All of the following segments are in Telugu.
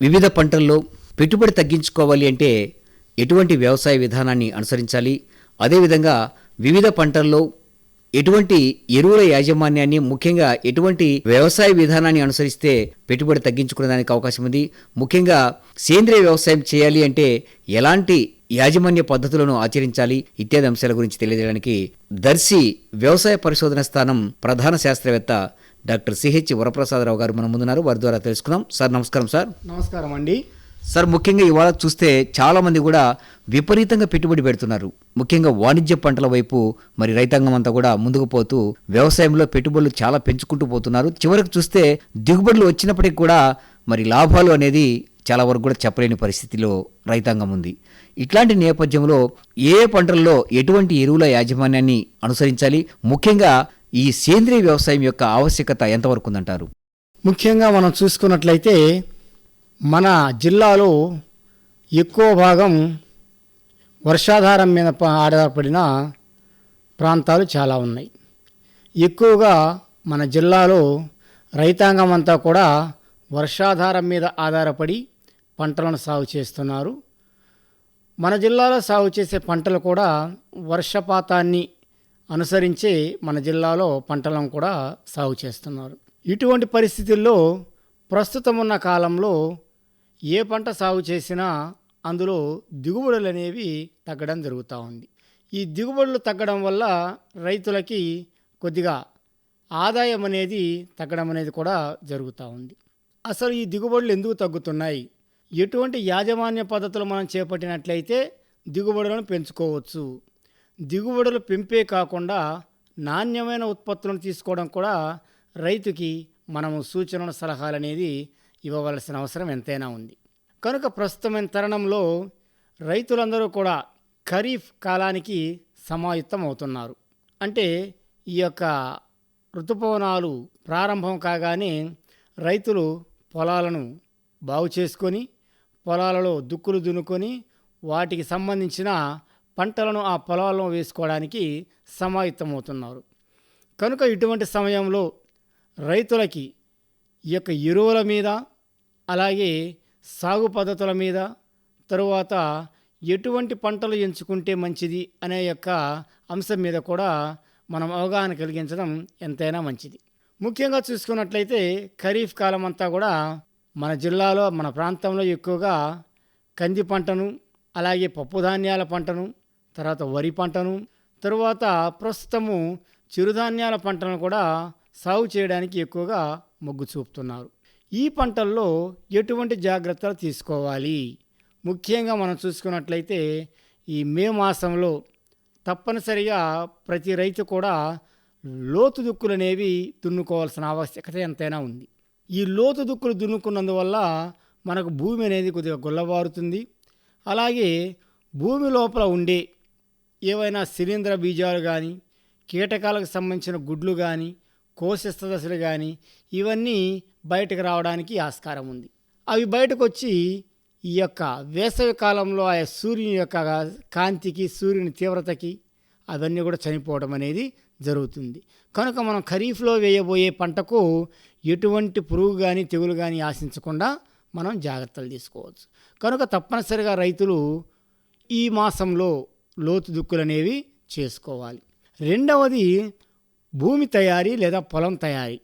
వివిధ పంటల్లో పెట్టుబడి తగ్గించుకోవాలి అంటే ఎటువంటి వ్యవసాయ విధానాన్ని అనుసరించాలి? అదేవిధంగా వివిధ పంటల్లో ఎటువంటి ఎరువుల యాజమాన్యాన్ని ముఖ్యంగా ఎటువంటి వ్యవసాయ విధానాన్ని అనుసరిస్తే పెట్టుబడి తగ్గించుకునేదానికి అవకాశం ఉంది? ముఖ్యంగా సేంద్రియ వ్యవసాయం చేయాలి అంటే ఎలాంటి యాజమాన్య పద్ధతులను ఆచరించాలి? ఇత్యాది అంశాల గురించి తెలియజేయడానికి దర్శి వ్యవసాయ పరిశోధన స్థానం ప్రధాన శాస్త్రవేత్త డాక్టర్ సిహెచ్ వరప్రసాదరావు గారు మన ముందున్నారు. వారి ద్వారా తెలుసుకుందాం. సార్ నమస్కారం సార్. నమస్కారం అండి. సార్ ముఖ్యంగా ఇవాళ చూస్తే చాలా మంది కూడా విపరీతంగా పెట్టుబడి పెడుతున్నారు. ముఖ్యంగా వాణిజ్య పంటల వైపు మరి రైతాంగం అంతా కూడా ముందుకు పోతూ వ్యవసాయంలో పెట్టుబడులు చాలా పెంచుకుంటూ పోతున్నారు. చివరికి చూస్తే దిగుబడులు వచ్చినప్పటికీ కూడా మరి లాభాలు అనేది చాలా వరకు కూడా చెప్పలేని పరిస్థితిలో రైతాంగం ఉంది. ఇట్లాంటి నేపథ్యంలో ఏ ఏ పంటల్లో ఎటువంటి ఎరువుల యాజమాన్యాన్ని అనుసరించాలి? ముఖ్యంగా ఈ సేంద్రియ వ్యవసాయం యొక్క ఆవశ్యకత ఎంతవరకు ఉందంటారు? ముఖ్యంగా మనం చూసుకున్నట్లయితే మన జిల్లాలో ఎక్కువ భాగం వర్షాధారం మీద ఆధారపడిన ప్రాంతాలు చాలా ఉన్నాయి. ఎక్కువగా మన జిల్లాలో రైతాంగం అంతా కూడా వర్షాధారం మీద ఆధారపడి పంటలను సాగు చేస్తున్నారు. మన జిల్లాలో సాగు చేసే పంటలు కూడా వర్షపాతాన్ని అనుసరించి మన జిల్లాలో పంటలను కూడా సాగు చేస్తున్నారు. ఇటువంటి పరిస్థితుల్లో ప్రస్తుతం ఉన్న కాలంలో ఏ పంట సాగు చేసినా అందులో దిగుబడులు అనేవి తగ్గడం జరుగుతూ ఉంది. ఈ దిగుబడులు తగ్గడం వల్ల రైతులకి కొద్దిగా ఆదాయం అనేది తగ్గడం అనేది కూడా జరుగుతూ ఉంది. అసలు ఈ దిగుబడులు ఎందుకు తగ్గుతున్నాయి? ఎటువంటి యాజమాన్య పద్ధతులు మనం చేపట్టినట్లయితే దిగుబడులను పెంచుకోవచ్చు. దిగుబడులు పెంపే కాకుండా నాణ్యమైన ఉత్పత్తులను తీసుకోవడం కూడా రైతుకి మనము సూచనల సలహాలు అనేది ఇవ్వవలసిన అవసరం ఎంతైనా ఉంది. కనుక ప్రస్తుతమైన తరుణంలో రైతులందరూ కూడా ఖరీఫ్ కాలానికి సమాయుత్తం అవుతున్నారు. అంటే ఈ యొక్క ఋతుపవనాలు ప్రారంభం కాగానే రైతులు పొలాలను బాగు చేసుకొని పొలాలలో దుక్కులు దున్నుకొని వాటికి సంబంధించిన పంటలను ఆ పొలాల్లో వేసుకోవడానికి సమాయత్తమవుతున్నారు. కనుక ఇటువంటి సమయంలో రైతులకి ఈ యొక్క ఎరువుల మీద అలాగే సాగు పద్ధతుల మీద తరువాత ఎటువంటి పంటలు ఎంచుకుంటే మంచిది అనే యొక్క అంశం మీద కూడా మనం అవగాహన కలిగించడం ఎంతైనా మంచిది. ముఖ్యంగా చూసుకున్నట్లయితే ఖరీఫ్ కాలం అంతా కూడా మన జిల్లాలో మన ప్రాంతంలో ఎక్కువగా కంది పంటను అలాగే పప్పుధాన్యాల పంటను తర్వాత వరి పంటను తరువాత ప్రస్తుతము చిరుధాన్యాల పంటను కూడా సాగు చేయడానికి ఎక్కువగా మొగ్గు చూపుతున్నారు. ఈ పంటల్లో ఎటువంటి జాగ్రత్తలు తీసుకోవాలి? ముఖ్యంగా మనం చూసుకున్నట్లయితే ఈ మే మాసంలో తప్పనిసరిగా ప్రతి రైతు కూడా లోతు దుక్కులు అనేవి దున్నుకోవాల్సిన ఆవశ్యకత ఎంతైనా ఉంది. ఈ లోతు దుక్కులు దున్నుకున్నందువల్ల మనకు భూమి అనేది కొద్దిగా గుల్లబారుతుంది. అలాగే భూమి లోపల ఉండే ఏవైనా శిలీంద్ర బీజాలు కానీ కీటకాలకు సంబంధించిన గుడ్లు కానీ కోశస్థ దశలు కానీ ఇవన్నీ బయటకు రావడానికి ఆస్కారం ఉంది. అవి బయటకు వచ్చి ఈ యొక్క వేసవి కాలంలో ఆ సూర్యుని యొక్క కాంతికి సూర్యుని తీవ్రతకి అవన్నీ కూడా చనిపోవడం అనేది జరుగుతుంది. కనుక మనం ఖరీఫ్లో వేయబోయే పంటకు ఎటువంటి పురుగు కానీ తెగులు కానీ ఆశించకుండా మనం జాగ్రత్తలు తీసుకోవచ్చు. కనుక తప్పనిసరిగా రైతులు ఈ మాసంలో లోతు దుక్కులు అనేవి చేసుకోవాలి. రెండవది భూమి తయారీ లేదా పొలం తయారీ.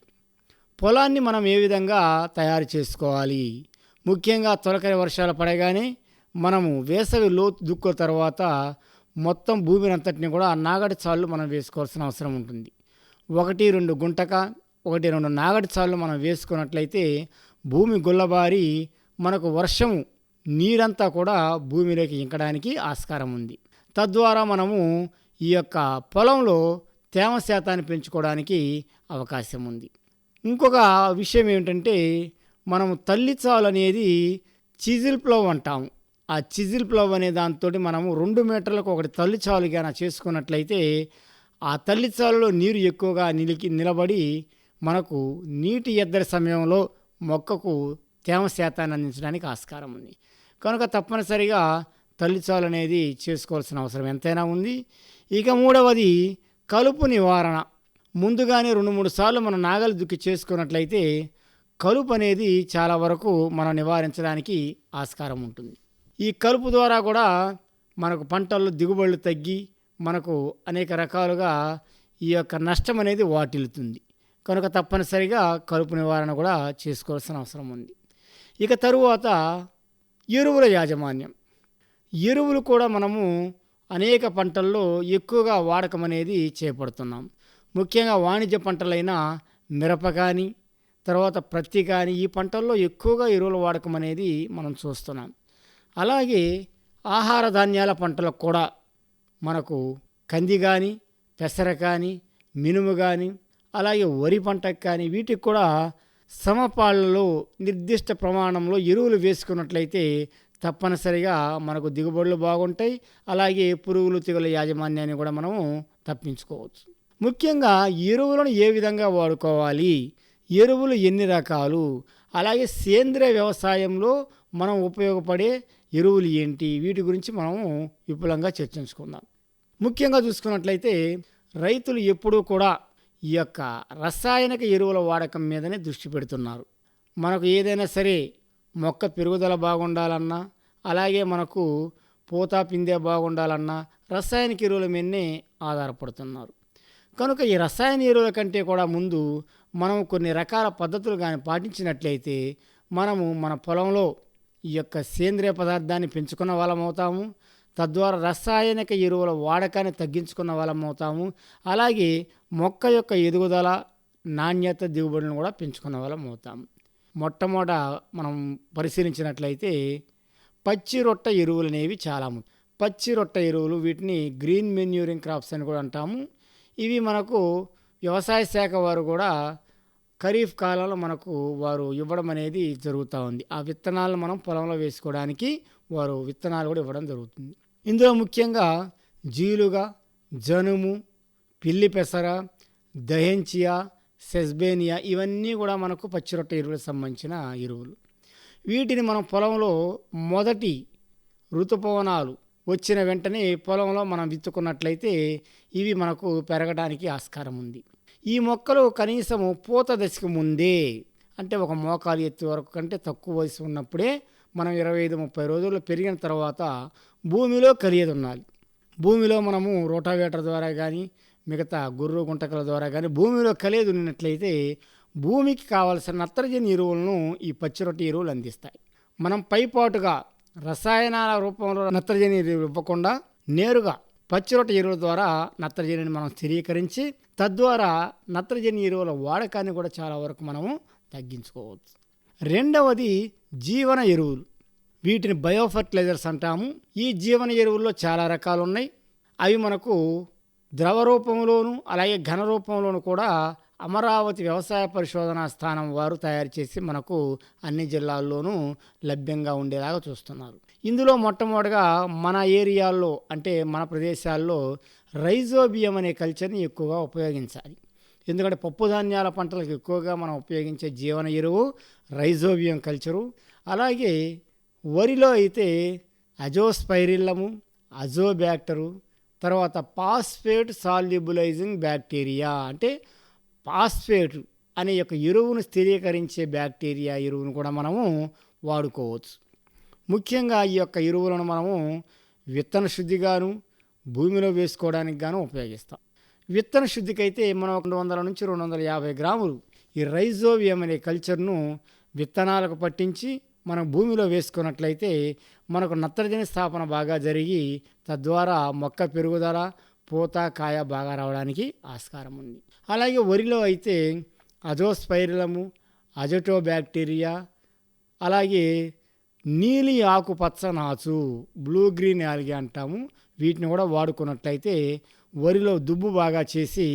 పొలాన్ని మనం ఏ విధంగా తయారు చేసుకోవాలి? ముఖ్యంగా తొలకరి వర్షాలు పడగానే మనము వేసవి లోతు దుక్కుల తర్వాత మొత్తం భూమిని అంతటిని కూడా నాగటి చాళ్ళు మనం వేసుకోవాల్సిన అవసరం ఉంటుంది. ఒకటి రెండు గుంటక ఒకటి రెండు నాగటి చాళ్ళు మనం వేసుకున్నట్లయితే భూమి గుల్లబారి మనకు వర్షము నీరంతా కూడా భూమిలోకి ఇంకడానికి ఆస్కారం ఉంది. తద్వారా మనము ఈ యొక్క పొలంలో తేమ శాతాన్ని పెంచుకోవడానికి అవకాశం ఉంది. ఇంకొక విషయం ఏమిటంటే మనం తల్లిచాలు అనేది చిజిల్ ప్లవ్ అంటాము. ఆ చిజిల్ ప్లవ్ అనే దాంతో మనము రెండు మీటర్లకు ఒకటి తల్లిచాలు కానీ చేసుకున్నట్లయితే ఆ తల్లి చాలులో నీరు ఎక్కువగా నిలికి నిలబడి మనకు నీటి ఎద్దడి సమయంలో మొక్కకు తేమ శాతాన్ని అందించడానికి ఆస్కారం ఉంది. కనుక తప్పనిసరిగా తల్లిచాలు అనేది చేసుకోవాల్సిన అవసరం ఎంతైనా ఉంది. ఇక మూడవది కలుపు నివారణ. ముందుగానే రెండు మూడు సార్లు మనం నాగలి దుక్కి చేసుకున్నట్లయితే కలుపు అనేది చాలా వరకు మనం నివారించడానికి ఆస్కారం ఉంటుంది. ఈ కలుపు ద్వారా కూడా మనకు పంటల్లో దిగుబడులు తగ్గి మనకు అనేక రకాలుగా ఈ యొక్క నష్టం అనేది వాటిల్లుతుంది. కనుక తప్పనిసరిగా కలుపు నివారణ కూడా చేసుకోవాల్సిన అవసరం ఉంది. ఇక తరువాత ఎరువుల యాజమాన్యం. ఎరువులు కూడా మనము అనేక పంటల్లో ఎక్కువగా వాడకం అనేది చేపడుతున్నాం. ముఖ్యంగా వాణిజ్య పంటలైన మిరప కానీ తర్వాత ప్రత్తి కానీ ఈ పంటల్లో ఎక్కువగా ఎరువుల వాడకం అనేది మనం చూస్తున్నాం. అలాగే ఆహార ధాన్యాల పంటలకు కూడా మనకు కంది కానీ పెసర కానీ మినుము కానీ అలాగే వరి పంటకు కానీ వీటికి కూడా సమపాళ్ళలో నిర్దిష్ట ప్రమాణంలో ఎరువులు వేసుకున్నట్లయితే తప్పనిసరిగా మనకు దిగుబడులు బాగుంటాయి. అలాగే పురుగులు తెగుల యాజమాన్యాన్ని కూడా మనము తప్పించుకోవచ్చు. ముఖ్యంగా ఎరువులను ఏ విధంగా వాడుకోవాలి? ఎరువులు ఎన్ని రకాలు? అలాగే సేంద్రియ వ్యవసాయంలో మనం ఉపయోగపడే ఎరువులు ఏంటి? వీటి గురించి మనము విపులంగా చర్చించుకుందాం. ముఖ్యంగా చూసుకున్నట్లయితే రైతులు ఎప్పుడూ కూడా ఈ యొక్క రసాయనిక ఎరువుల వాడకం మీదనే దృష్టి పెడుతున్నారు. మనకు ఏదైనా సరే మొక్క పెరుగుదల బాగుండాలన్నా అలాగే మనకు పూత పిందె బాగుండాలన్నా రసాయనిక ఎరువుల మీదనే ఆధారపడుతున్నారు. కనుక ఈ రసాయన ఎరువుల కంటే కూడా ముందు మనం కొన్ని రకాల పద్ధతులు కానీ పాటించినట్లయితే మనము మన పొలంలో ఈ యొక్క సేంద్రియ పదార్థాన్ని పెంచుకున్న వాళ్ళం అవుతాము. తద్వారా రసాయనిక ఎరువుల వాడకాన్ని తగ్గించుకున్న వాళ్ళం అవుతాము. అలాగే మొక్క యొక్క ఎదుగుదల నాణ్యత దిగుబడులను కూడా పెంచుకున్న వాళ్ళం అవుతాము. మొట్టమొదట మనం పరిశీలించినట్లయితే పచ్చి రొట్ట ఎరువులు అనేవి చాలా పచ్చి రొట్ట ఎరువులు వీటిని గ్రీన్ మెన్యూరింగ్ క్రాప్స్ అని కూడా అంటాము. ఇవి మనకు వ్యవసాయ శాఖ వారు కూడా ఖరీఫ్ కాలంలో మనకు వారు ఇవ్వడం అనేది జరుగుతూ ఉంది. ఆ విత్తనాలను మనం పొలంలో వేసుకోవడానికి వారు విత్తనాలు కూడా ఇవ్వడం జరుగుతుంది. ఇందులో ముఖ్యంగా జీలుగా జనుము పిల్లి పెసర దహెంచియా సెస్బేనియా ఇవన్నీ కూడా మనకు పచ్చిరొట్ట ఎరువులకు సంబంధించిన ఎరువులు. వీటిని మనం పొలంలో మొదటి ఋతుపవనాలు వచ్చిన వెంటనే పొలంలో మనం విత్తుకున్నట్లయితే ఇవి మనకు పెరగడానికి ఆస్కారం ఉంది. ఈ మొక్కలు కనీసము పూత దశకు ముందే అంటే ఒక మోకాలు ఎత్తు వరకు కంటే తక్కువ వయసు ఉన్నప్పుడే మనం ఇరవై ఐదు ముప్పై రోజుల్లో పెరిగిన తర్వాత భూమిలో కలియదు ఉండాలి. భూమిలో మనము రోటావేటర్ ద్వారా కానీ మిగతా గుర్రు గుంటకల ద్వారా కానీ భూమిలో కలియదు ఉన్నట్లయితే భూమికి కావలసిన నత్రజని ఎరువులను ఈ పచ్చిరొట్టి ఎరువులు అందిస్తాయి. మనం పైపాటుగా రసాయనాల రూపంలో నత్రజని ఎరువులు ఇవ్వకుండా నేరుగా పచ్చిరొట్ట ఎరువుల ద్వారా నత్రజనిని మనం స్థిరీకరించి తద్వారా నత్రజని ఎరువుల వాడకాన్ని కూడా చాలా వరకు మనము తగ్గించుకోవచ్చు. రెండవది జీవన ఎరువులు. వీటిని బయోఫర్టిలైజర్స్ అంటాము. ఈ జీవన ఎరువుల్లో చాలా రకాలు ఉన్నాయి అవి మనకు ద్రవ రూపంలోను అలాగే ఘన రూపంలోను కూడా అమరావతి వ్యవసాయ పరిశోధనా స్థానం వారు తయారు చేసి మనకు అన్ని జిల్లాల్లోనూ లభ్యంగా ఉండేలాగా చూస్తున్నారు. ఇందులో మొట్టమొదటిగా మన ఏరియాల్లో అంటే మన ప్రదేశాల్లో రైజోబియం అనే కల్చర్ని ఎక్కువగా ఉపయోగించాలి. ఎందుకంటే పప్పు ధాన్యాల పంటలకు ఎక్కువగా మనం ఉపయోగించే జీవన ఎరువు రైజోబియం కల్చరు. అలాగే వరిలో అయితే అజోస్పైరిల్లము అజోబ్యాక్టరు తర్వాత పాస్ఫేట్ సాల్యుబులైజింగ్ బ్యాక్టీరియా. అంటే పాస్ఫేట్ అనే యొక్క ఎరువును స్థిరీకరించే బ్యాక్టీరియా ఎరువును కూడా మనము వాడుకోవచ్చు. ముఖ్యంగా ఈ యొక్క ఎరువులను మనము విత్తన శుద్ధిగాను భూమిలో వేసుకోవడానికి గాను ఉపయోగిస్తాం. విత్తన శుద్ధికైతే మనం రెండు వందల నుంచి రెండు వందల యాభై గ్రాములు ఈ రైజోవియం అనే కల్చర్ను విత్తనాలకు పట్టించి మనం భూమిలో వేసుకున్నట్లయితే మనకు నత్రజని స్థాపన బాగా జరిగి తద్వారా మొక్క పెరుగుదల పూత కాయ బాగా రావడానికి ఆస్కారం ఉంది. అలాగే వరిలో అయితే అజోస్పైరిలము అజటో బ్యాక్టీరియా అలాగే నీలి ఆకుపచ్చ నాచు బ్లూ గ్రీన్ యాల్గి అంటాము. వీటిని కూడా వాడుకున్నట్లయితే వరిలో దుబ్బు బాగా చేసి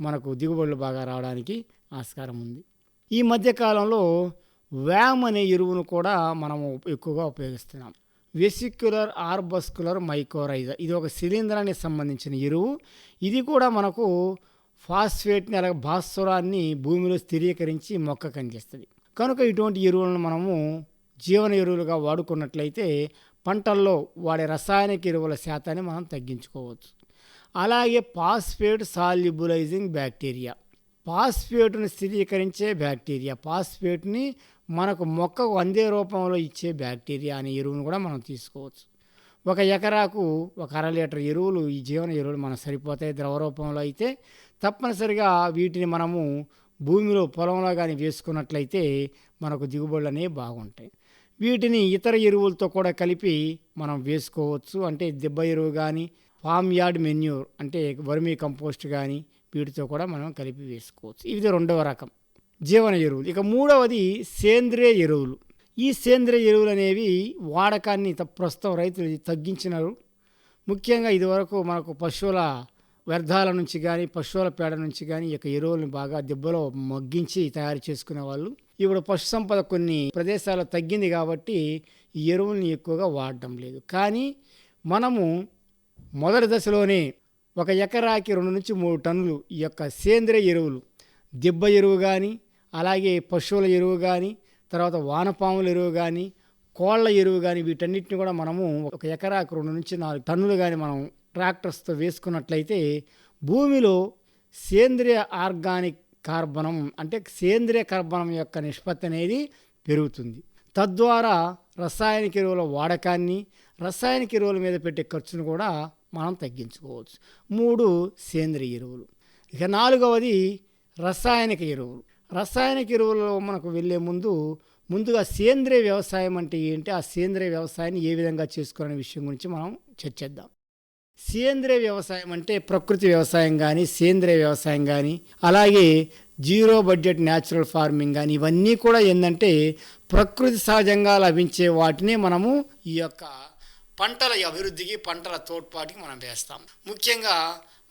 మనకు దిగుబడులు బాగా రావడానికి ఆస్కారం ఉంది. ఈ మధ్యకాలంలో వ్యామ్ అనే ఎరువును కూడా మనము ఎక్కువగా ఉపయోగిస్తున్నాం. వెసిక్యులర్ ఆర్బస్కులర్ మైకోరైజా ఇది ఒక శిలీంధ్రానికి సంబంధించిన ఎరువు. ఇది కూడా మనకు ఫాస్ఫేట్ని అలాగే భాస్వరాన్ని భూమిలో స్థిరీకరించి మొక్కకు అందిస్తుంది. కనుక ఇటువంటి ఎరువులను మనము జీవన ఎరువులుగా వాడుకున్నట్లయితే పంటల్లో వాడే రసాయనిక ఎరువుల శాతాన్ని మనం తగ్గించుకోవచ్చు. అలాగే ఫాస్ఫేట్ సాల్యుబులైజింగ్ బ్యాక్టీరియా. పాస్పేట్ని స్థిరీకరించే బ్యాక్టీరియా. పాస్పేట్ని మనకు మొక్కకు అందే రూపంలో ఇచ్చే బ్యాక్టీరియా అనే ఎరువును కూడా మనం తీసుకోవచ్చు. ఒక ఎకరాకు ఒక అర లీటర్ ఎరువులు ఈ జీవన ఎరువులు మనకు సరిపోతాయి ద్రవ రూపంలో అయితే. తప్పనిసరిగా వీటిని మనము భూమిలో పొలంలో కానీ వేసుకున్నట్లయితే మనకు దిగుబడులు అనేవి బాగుంటాయి. వీటిని ఇతర ఎరువులతో కూడా కలిపి మనం వేసుకోవచ్చు. అంటే దిబ్బ ఎరువు కానీ ఫామ్ యార్డ్ మెన్యూర్ అంటే వర్మీ కంపోస్ట్ కానీ వీటితో కూడా మనం కలిపి వేసుకోవచ్చు. ఇది రెండవ రకం. జీవన ఎరువులు. ఇక మూడవది సేంద్రియ ఎరువులు. ఈ సేంద్రియ ఎరువులు అనేవి వాడకాన్ని ప్రస్తుతం రైతులు తగ్గించినారు. ముఖ్యంగా ఇదివరకు మనకు పశువుల వ్యర్థాల నుంచి కానీ పశువుల పేడ నుంచి కానీ ఈ యొక్క ఎరువులను బాగా దెబ్బలో మగ్గించి తయారు చేసుకునే వాళ్ళు. ఇప్పుడు పశు సంపద కొన్ని ప్రదేశాల్లో తగ్గింది కాబట్టి ఈ ఎరువుల్ని ఎక్కువగా వాడడం లేదు. కానీ మనము మొదటి దశలోనే ఒక ఎకరాకి రెండు నుంచి మూడు టన్నులు ఈ యొక్క సేంద్రియ ఎరువులు. దిబ్బ ఎరువు కానీ అలాగే పశువుల ఎరువు కానీ తర్వాత వానపాముల ఎరువు కానీ కోళ్ళ ఎరువు కానీ వీటన్నిటిని కూడా మనము ఒక ఎకరాకు రెండు నుంచి నాలుగు టన్నులు కానీ మనం ట్రాక్టర్స్తో వేసుకున్నట్లయితే భూమిలో సేంద్రియ ఆర్గానిక్ కార్బనం అంటే సేంద్రియ కార్బనం యొక్క నిష్పత్తి అనేది పెరుగుతుంది. తద్వారా రసాయనిక ఎరువుల వాడకాన్ని రసాయనిక ఎరువుల మీద పెట్టే ఖర్చును కూడా మనం తగ్గించుకోవచ్చు. మూడు సేంద్రియ ఎరువులు. ఇక నాలుగవది రసాయనిక ఎరువులు. రసాయనిక ఎరువులలో మనకు వెళ్ళే ముందు ముందుగా సేంద్రియ వ్యవసాయం అంటే ఏంటి? ఆ సేంద్రియ వ్యవసాయాన్ని ఏ విధంగా చేసుకోవాలనే విషయం గురించి మనం చర్చిద్దాం. సేంద్రియ వ్యవసాయం అంటే ప్రకృతి వ్యవసాయం కానీ సేంద్రియ వ్యవసాయం కానీ అలాగే జీరో బడ్జెట్ న్యాచురల్ ఫార్మింగ్ కానీ ఇవన్నీ కూడా ఏంటంటే ప్రకృతి సహజంగా లభించే వాటిని మనము ఈ యొక్క పంటల అభివృద్ధికి పంటల తోడ్పాటుకి మనం వేస్తాం. ముఖ్యంగా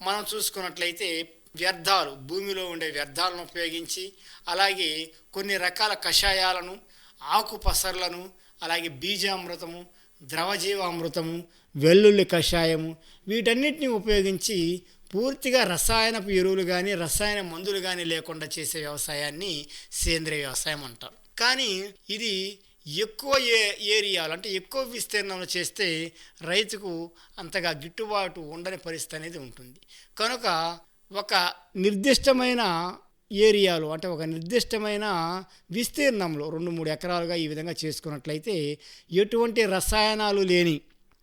మనం చూసుకున్నట్లయితే వ్యర్థాలు భూమిలో ఉండే వ్యర్థాలను ఉపయోగించి అలాగే కొన్ని రకాల కషాయాలను ఆకు పసర్లను అలాగే బీజామృతము ద్రవజీవామృతము వెల్లుల్లి కషాయము వీటన్నిటిని ఉపయోగించి పూర్తిగా రసాయనపు ఎరువులు కానీ రసాయన మందులు కానీ లేకుండా చేసే వ్యవసాయాన్ని సేంద్రియ వ్యవసాయం అంటారు. కానీ ఇది ఎక్కువ ఏ ఏరియాలు అంటే ఎక్కువ విస్తీర్ణంలో చేస్తే రైతుకు అంతగా గిట్టుబాటు ఉండని పరిస్థితి అనేది ఉంటుంది. కనుక ఒక నిర్దిష్టమైన ఏరియాలో అంటే ఒక నిర్దిష్టమైన విస్తీర్ణంలో రెండు మూడు ఎకరాలుగా ఈ విధంగా చేసుకున్నట్లయితే ఎటువంటి రసాయనాలు లేని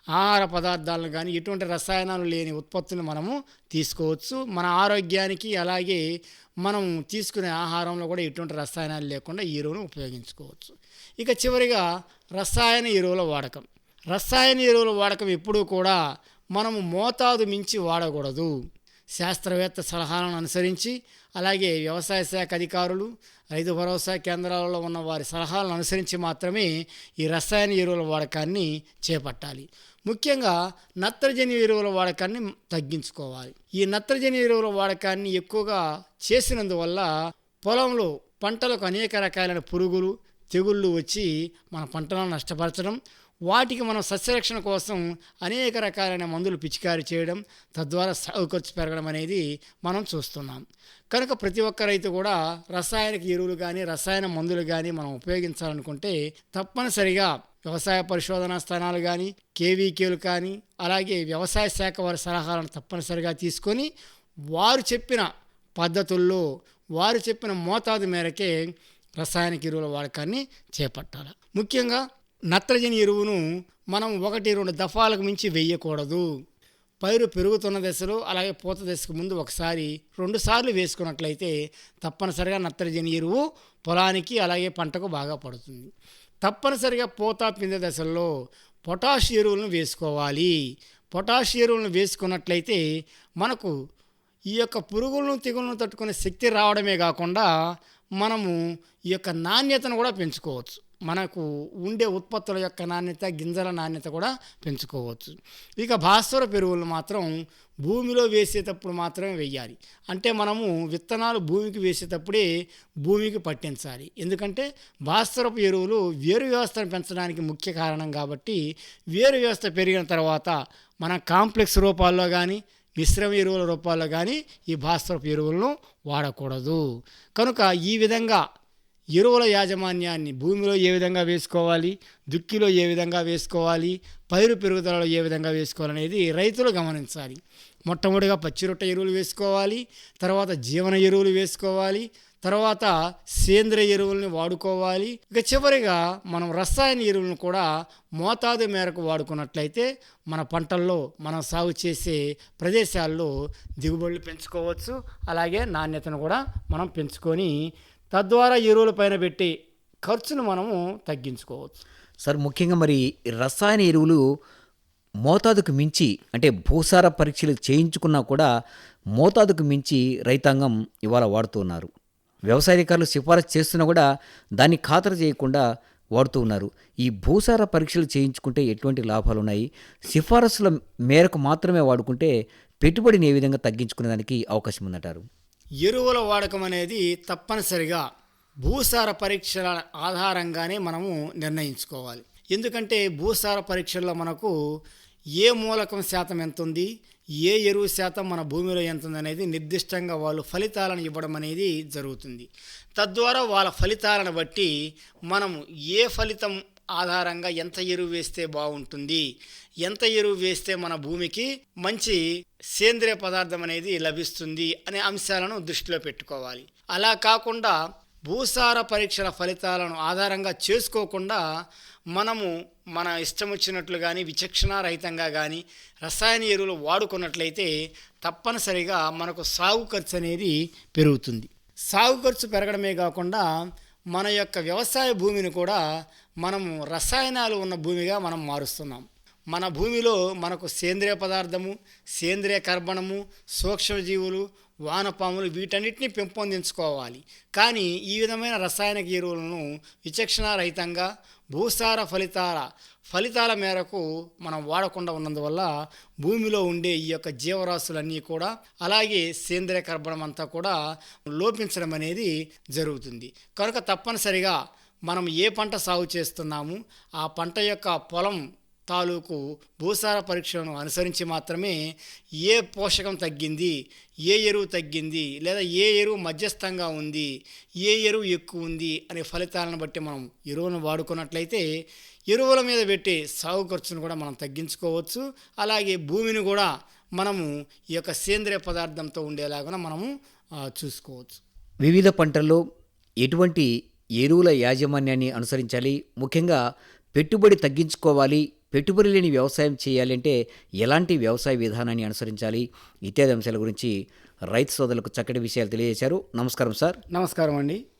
ఆహార పదార్థాలను కానీ ఎటువంటి రసాయనాలు లేని ఉత్పత్తులను మనము తీసుకోవచ్చు. మన ఆరోగ్యానికి అలాగే మనం తీసుకునే ఆహారంలో కూడా ఎటువంటి రసాయనాలు లేకుండా ఈ ఎరువును ఉపయోగించుకోవచ్చు. ఇక చివరిగా రసాయన ఎరువుల వాడకం. రసాయన ఎరువుల వాడకం ఎప్పుడూ కూడా మనము మోతాదు మించి వాడకూడదు. శాస్త్రవేత్త సలహాలను అనుసరించి అలాగే వ్యవసాయ శాఖ అధికారులు రైతు భరోసా కేంద్రాలలో ఉన్న వారి సలహాలను అనుసరించి మాత్రమే ఈ రసాయన ఎరువుల వాడకాన్ని చేపట్టాలి. ముఖ్యంగా నత్రజని ఎరువుల వాడకాన్ని తగ్గించుకోవాలి. ఈ నత్రజని ఎరువుల వాడకాన్ని ఎక్కువగా చేసినందువల్ల పొలంలో పంటలకు అనేక రకాలైన పురుగులు తెగుళ్ళు వచ్చి మన పంటలను నష్టపరచడం వాటికి మనం సస్యరక్షణ కోసం అనేక రకాలైన మందులు పిచికారి చేయడం తద్వారా సాగు ఖర్చు పెరగడం అనేది మనం చూస్తున్నాం. కనుక ప్రతి ఒక్క రైతు కూడా రసాయనిక ఎరువులు కానీ రసాయన మందులు కానీ మనం ఉపయోగించాలనుకుంటే తప్పనిసరిగా వ్యవసాయ పరిశోధనా స్థానాలు కానీ కేవీకేలు కానీ అలాగే వ్యవసాయ శాఖ వారి సలహాలను తప్పనిసరిగా తీసుకొని వారు చెప్పిన పద్ధతుల్లో వారు చెప్పిన మోతాదు మేరకే రసాయనిక ఎరువుల వాడకాన్ని చేపట్టాలి. ముఖ్యంగా నత్రజని ఎరువును మనం ఒకటి రెండు దఫాలకు మించి వేయకూడదు. పైరు పెరుగుతున్న దశలో అలాగే పూత దశకు ముందు ఒకసారి రెండుసార్లు వేసుకున్నట్లయితే తప్పనిసరిగా నత్రజని ఎరువు పొలానికి అలాగే పంటకు బాగా పడుతుంది. తప్పనిసరిగా పూత పిందె దశల్లో పొటాష్ ఎరువులను వేసుకోవాలి. పొటాష్ ఎరువులను వేసుకున్నట్లయితే మనకు ఈ యొక్క పురుగులను తెగులను తట్టుకునే శక్తి రావడమే కాకుండా మనము ఈ యొక్క నాణ్యతను కూడా పెంచుకోవచ్చు. మనకు ఉండే ఉత్పత్తుల యొక్క నాణ్యత గింజల నాణ్యత కూడా పెంచుకోవచ్చు. ఇక భాస్వర పెరువులు మాత్రం భూమిలో వేసేటప్పుడు మాత్రమే వేయాలి అంటే మనము విత్తనాలు భూమికి వేసేటప్పుడే భూమికి పట్టించాలి. ఎందుకంటే భాస్వరపు ఎరువులు వేరు వ్యవస్థను పెంచడానికి ముఖ్య కారణం కాబట్టి వేరు వ్యవస్థ పెరిగిన తర్వాత మన కాంప్లెక్స్ రూపాల్లో కానీ మిశ్రమ ఎరువుల రూపాల్లో కానీ ఈ భాస్వరపు ఎరువులను వాడకూడదు. కనుక ఈ విధంగా ఎరువుల యాజమాన్యాన్ని భూమిలో ఏ విధంగా వేసుకోవాలి దుక్కిలో ఏ విధంగా వేసుకోవాలి పైరు పెరుగుదలలో ఏ విధంగా వేసుకోవాలనేది రైతులు గమనించాలి. మొట్టమొదటిగా పచ్చిరొట్ట ఎరువులు వేసుకోవాలి తర్వాత జీవన ఎరువులు వేసుకోవాలి తర్వాత సేంద్రియ ఎరువుల్ని వాడుకోవాలి. ఇక చివరిగా మనం రసాయన ఎరువులను కూడా మోతాదు మేరకు వాడుకున్నట్లయితే మన పంటల్లో మనం సాగు చేసే ప్రదేశాల్లో దిగుబడులు పెంచుకోవచ్చు. అలాగే నాణ్యతను కూడా మనం పెంచుకొని తద్వారా ఎరువుల పైన పెట్టి ఖర్చును మనము తగ్గించుకోవచ్చు. సార్ ముఖ్యంగా మరి రసాయన ఎరువులు మోతాదుకు మించి అంటే భూసార పరీక్షలు చేయించుకున్నా కూడా మోతాదుకు మించి రైతాంగం ఇవాళ వాడుతున్నారు వ్యవసాయాధికారులు సిఫారసు చేస్తున్నా కూడా దాన్ని ఖాతరు చేయకుండా వాడుతూ ఉన్నారు. ఈ భూసార పరీక్షలు చేయించుకుంటే ఎటువంటి లాభాలు ఉన్నాయి? సిఫారసుల మేరకు మాత్రమే వాడుకుంటే పెట్టుబడిని ఏ విధంగా తగ్గించుకునే దానికి అవకాశం ఉందంటారు? ఎరువుల వాడకం అనేది తప్పనిసరిగా భూసార పరీక్షల ఆధారంగానే మనము నిర్ణయించుకోవాలి. ఎందుకంటే భూసార పరీక్షల్లో మనకు ఏ మూలకం శాతం ఎంత ఉంది ఏ ఎరువు శాతం మన భూమిలో ఎంత ఉంది అనేది నిర్దిష్టంగా వాళ్ళు ఫలితాలను ఇవ్వడం అనేది జరుగుతుంది. తద్వారా వాళ్ళ ఫలితాలను బట్టి మనము ఏ ఫలితం ఆధారంగా ఎంత ఎరువు వేస్తే బాగుంటుంది? ఎంత ఎరువు వేస్తే మన భూమికి మంచి సేంద్రియ పదార్థం అనేది లభిస్తుంది అనే అంశాలను దృష్టిలో పెట్టుకోవాలి. అలా కాకుండా భూసార పరీక్షల ఫలితాలను ఆధారంగా చేసుకోకుండా మనము మన ఇష్టం వచ్చినట్లు కానీ విచక్షణారహితంగా కానీ రసాయన ఎరువులు వాడుకున్నట్లయితే తప్పనిసరిగా మనకు సాగు ఖర్చు అనేది పెరుగుతుంది. సాగు ఖర్చు పెరగడమే కాకుండా మన యొక్క వ్యవసాయ భూమిని కూడా మనము రసాయనాలు ఉన్న భూమిగా మనం మారుస్తున్నాం. మన భూమిలో మనకు సేంద్రియ పదార్థము సేంద్రియ కర్బణము సూక్ష్మజీవులు వానపాములు వీటన్నిటిని పెంపొందించుకోవాలి. కానీ ఈ విధమైన రసాయనిక ఎరువులను విచక్షణారహితంగా భూసార ఫలితాల ఫలితాల మేరకు మనం వాడకుండా ఉన్నందువల్ల భూమిలో ఉండే ఈ యొక్క జీవరాశులన్నీ కూడా అలాగే సేంద్రియ కర్బణం అంతా కూడా లోపించడం అనేది జరుగుతుంది. కనుక తప్పనిసరిగా మనం ఏ పంట సాగు చేస్తున్నాము ఆ పంట యొక్క పొలం తాలూకు భూసార పరీక్షలను అనుసరించి మాత్రమే ఏ పోషకం తగ్గింది ఏ ఎరువు తగ్గింది లేదా ఏ ఎరువు మధ్యస్థంగా ఉంది ఏ ఎరువు ఎక్కువ ఉంది అనే ఫలితాలను బట్టి మనం ఎరువును వాడుకున్నట్లయితే ఎరువుల మీద పెట్టే సాగు ఖర్చును కూడా మనం తగ్గించుకోవచ్చు. అలాగే భూమిని కూడా మనము ఈ యొక్క సేంద్రియ పదార్థంతో ఉండేలాగా మనము చూసుకోవచ్చు. వివిధ పంటల్లో ఎటువంటి ఎరువుల యాజమాన్యాన్ని అనుసరించాలి. ముఖ్యంగా పెట్టుబడి తగ్గించుకోవాలి. పెట్టుబడి లేని వ్యవసాయం చేయాలంటే ఎలాంటి వ్యవసాయ విధానాన్ని అనుసరించాలి? ఇత్యాది అంశాల గురించి రైతు సోదరులకు చక్కటి విషయాలు తెలియజేశారు. నమస్కారం సార్. నమస్కారం అండి.